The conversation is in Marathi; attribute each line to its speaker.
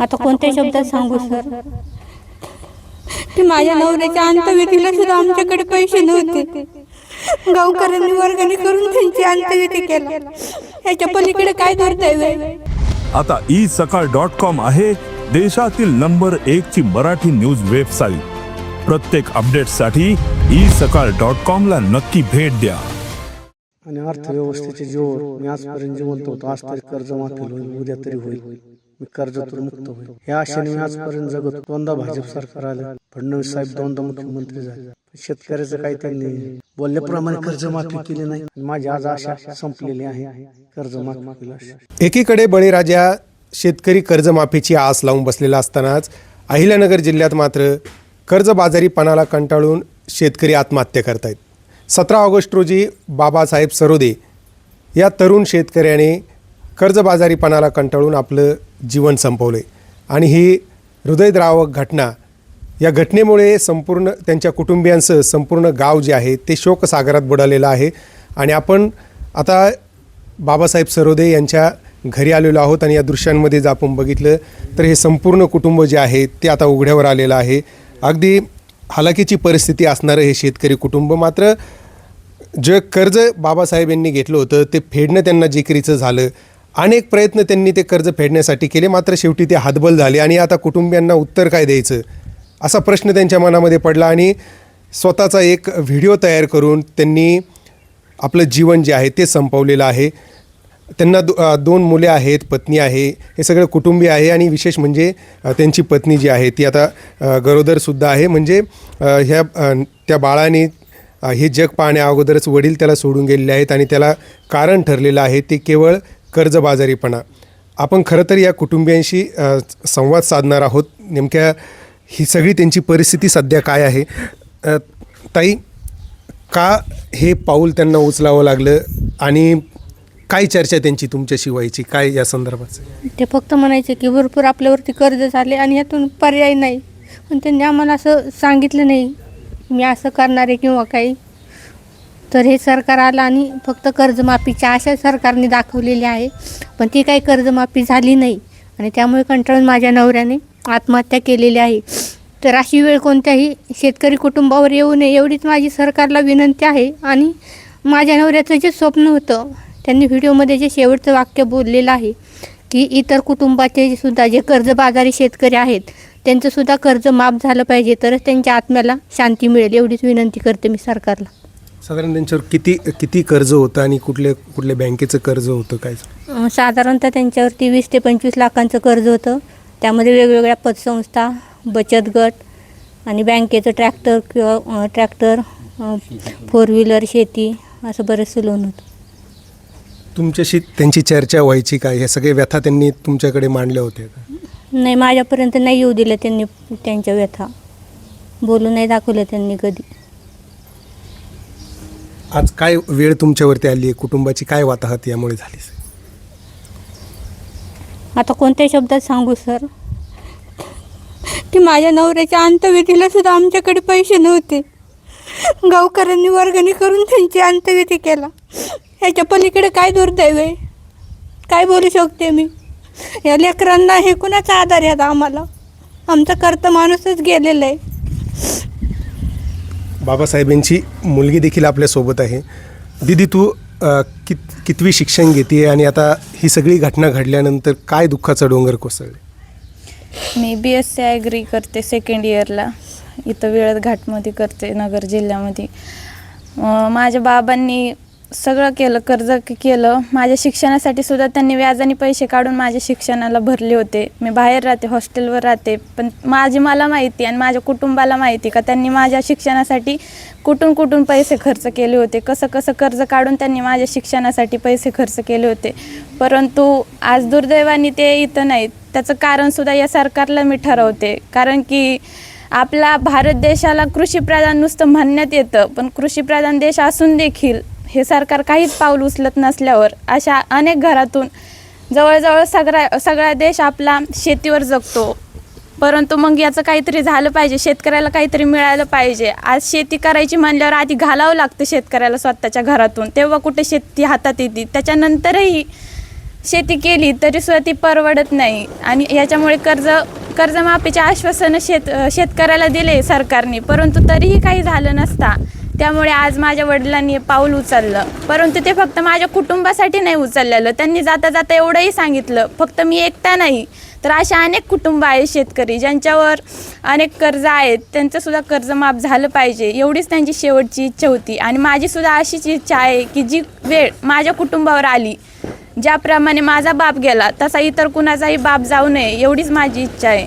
Speaker 1: आता कोणत्या शब्दात सांगू सर? की माझ्या नवऱ्याच्या अंतविधीला सुद्धा आमच्याकडे पैसे नव्हते. गावकऱ्यांनी वर्गणी करून त्यांची अंतविधी केला. ह्याच्या पलीकडे काय दुर्दैव आहे
Speaker 2: आता ई सकाळ डॉट कॉम आहे देशातील नंबर एक ची मराठी न्यूज वेबसाईट. प्रत्येक अपडेटसाठी ई सकाळ डॉट कॉम ला नक्की भेट द्या.
Speaker 3: आणि अर्थव्यवस्थेचे जोर मी आजपर्यंत जिवंत होतो. आज तरी कर्जमाफी होईल उद्या तरी होईल. मी कर्जातून मुक्त होईल. या आशेने मी आजपर्यंत जगत. दोनदा भाजप सरकार आलं. फडणवीस साहेब दोनदा मुख्यमंत्री झाले. शेतकऱ्याचं काही त्यांनी बोलल्याप्रमाणे कर्जमाफी केली नाही. माझी आज आशा संपलेली आहे. कर्जमाफी होईल अशी.
Speaker 4: एकीकडे बळीराजा शेतकरी कर्जमाफीची आस लावून बसलेला असतानाच अहिल्यानगर जिल्ह्यात मात्र कर्जबाजारीपणाला कंटाळून शेतकरी आत्महत्या करतायत. सतरा ऑगस्ट रोजी बाबासाहेब सरोदे या तरुण शेतकऱ्याने कर्जबाजारीपणाला कंटाळून आपलं जीवन संपवलं. आणि ही हृदयद्रावक घटना या घटनेमुळे संपूर्ण त्यांच्या कुटुंबियांसह संपूर्ण गाव जे आहे ते शोकसागरात बुडालेलं आहे. आणि आपण आता बाबासाहेब सरोदे यांच्या घरी आलेलो आहोत आणि या दृश्यांमध्ये जर आपण बघितलं तर हे संपूर्ण कुटुंब जे आहे ते आता उघड्यावर आलेलं आहे. अगदी हालाकीची परिस्थिती असणारं हे शेतकरी कुटुंब मात्र जे कर्ज बाबासाहेब यांनी घेतलं होतं ते फेडणं त्यांना जिकरीचं झालं. अनेक प्रयत्न त्यांनी ते कर्ज फेडण्यासाठी केले. मात्र शेवटी ते हातबल झाले आणि आता कुटुंबियांना उत्तर काय द्यायचं? असा प्रश्न त्यांच्या मनामध्ये पडला आणि स्वतःचा एक व्हिडिओ तयार करून त्यांनी आपलं जीवन जे आहे ते संपवलेलं आहे. त्यांना दो दोन मुले आहेत पत्नी आहे हे सगळं कुटुंबीय आहे आणि विशेष म्हणजे त्यांची पत्नी जी आहे ती आता गरोदरसुद्धा आहे. म्हणजे ह्या त्या बाळाने हे जग पाहण्या अगोदरच वडील त्याला सोडून गेलेले आहेत आणि त्याला कारण ठरलेलं आहे. ते केवळ कर्जबाजारीपणा. आपण खरं तर या कुटुंबियांशी संवाद साधणार आहोत. नेमक्या ही सगळी त्यांची परिस्थिती सध्या काय आहे? ताई का हे पाऊल त्यांना उचलावं लागलं? आणि काय चर्चा त्यांची तुमच्याशी व्हायची? काय या संदर्भात
Speaker 1: ते फक्त म्हणायचे की भरपूर आपल्यावरती कर्ज झाले आणि यातून पर्याय नाही. पण त्यांनी आम्हाला असं सांगितलं नाही मी असं करणार आहे किंवा काही. तर हे सरकार आलं आणि फक्त कर्जमाफीच्या आशा सरकारने दाखवलेली आहे. पण ती काही कर्जमाफी झाली नाही. आणि त्यामुळे कंटाळून माझ्या नवऱ्याने आत्महत्या केलेली आहे. तर अशी वेळ कोणत्याही शेतकरी कुटुंबावर येऊ नये एवढीच माझी सरकारला विनंती आहे. आणि माझ्या नवऱ्याचं जे स्वप्न होतं त्यांनी व्हिडिओमध्ये जे शेवटचं वाक्य बोललेलं आहे की इतर कुटुंबाचे सुद्धा जे कर्जबाजारी शेतकरी आहेत त्यांचंसुद्धा कर्ज माफ झालं पाहिजे तरच त्यांच्या आत्म्याला शांती मिळेल एवढीच विनंती करते मी सरकारला.
Speaker 4: साधारण त्यांच्यावर किती किती कर्ज होतं आणि कुठले कुठल्या बँकेचं कर्ज होतं काय?
Speaker 1: अं, साधारणतः त्यांच्यावरती वीस ते पंचवीस लाखांचं कर्ज होतं. त्यामध्ये वेगवेगळ्या पतसंस्था बचत गट आणि बँकेचं ट्रॅक्टर किंवा ट्रॅक्टर फोर व्हीलर शेती असं बरेचसं लोन होतं.
Speaker 4: तुमच्याशी त्यांची चर्चा व्हायची काय हे सगळे व्यथा त्यांनी तुमच्याकडे मांडल्या होत्या का?
Speaker 1: नाही माझ्यापर्यंत नाही येऊ दिलं त्यांनी त्यांच्या व्यथा. बोलू नाही दाखवलं त्यांनी कधी.
Speaker 4: आज काय वेळ तुमच्यावरती आली आहे? कुटुंबाची काय वाताहत यामुळे झाली?
Speaker 1: आता कोणत्या शब्दात सांगू सर? की माझ्या नवऱ्याच्या अंतविधीला सुद्धा आमच्याकडे पैसे नव्हते. गावकऱ्यांनी वर्गणी करून त्यांची अंतविधी केला. ह्याच्या पलीकडे काय दुर्दैव आहे? काय बोलू शकते मी? या लेकरांना हे कुणाचा आधार आहे आम्हाला? आमचा कर्त माणूसच गेलेला आहे.
Speaker 4: बाबासाहेबांची मुलगी देखील आपल्यासोबत आहे. दिदी तू कित कितवी शिक्षण घेते आणि आता ही सगळी घटना घडल्यानंतर काय दुःखाचा डोंगर कोसळले?
Speaker 5: मी बी एस सी ॲग्री करते सेकंड इयरला इथं वेळत घाटमध्ये करते नगर जिल्ह्यामध्ये. माझ्या बाबांनी सगळं केलं कर्ज केलं. माझ्या शिक्षणासाठी सुद्धा त्यांनी व्याजाने पैसे काढून माझ्या शिक्षणाला भरले होते. मी बाहेर राहते हॉस्टेलवर राहते. पण माझी मला माहिती आणि माझ्या कुटुंबाला माहिती का त्यांनी माझ्या शिक्षणासाठी कुठून कुठून पैसे खर्च केले होते? कसं कसं कर्ज काढून त्यांनी माझ्या शिक्षणासाठी पैसे खर्च केले होते? परंतु आज दुर्दैवाने ते इथं नाहीत. त्याचं कारणसुद्धा या सरकारला मी ठरवते. कारण की आपला भारत देशाला कृषीप्रधान नुसतं म्हणण्यात येतं. पण कृषीप्रधान देश असून देखील हे सरकार काहीच पाऊल उचलत नसल्यावर अशा अनेक घरातून जवळजवळ सगळा सगळा देश आपला शेतीवर जगतो. परंतु मग याचं काहीतरी झालं पाहिजे शेतकऱ्याला काहीतरी मिळालं पाहिजे. आज शेती करायची म्हणल्यावर आधी घालावं लागतं शेतकऱ्याला स्वतःच्या घरातून. तेव्हा कुठे शेती हातात येते. त्याच्यानंतरही शेती केली तरी सुद्धा ती परवडत नाही. आणि याच्यामुळे कर्ज कर्जमाफीचे आश्वासनं शेत शेतकऱ्याला दिले सरकारने. परंतु तरीही काही झालं नसता. त्यामुळे आज माझ्या वडिलांनी पाऊल उचललं. परंतु ते फक्त माझ्या कुटुंबासाठी नाही उचललेलं. त्यांनी जाता जाता एवढंही सांगितलं. फक्त मी एकटा नाही तर अशा अनेक कुटुंब आहेत शेतकरी ज्यांच्यावर अनेक कर्ज आहेत. त्यांचंसुद्धा कर्ज माफ झालं पाहिजे. एवढीच त्यांची शेवटची इच्छा होती. आणि माझीसुद्धा अशीच इच्छा आहे की जी वेळ माझ्या कुटुंबावर आली ज्याप्रमाणे माझा बाप गेला तसा इतर कुणाचाही बाप जाऊ नये एवढीच माझी इच्छा आहे.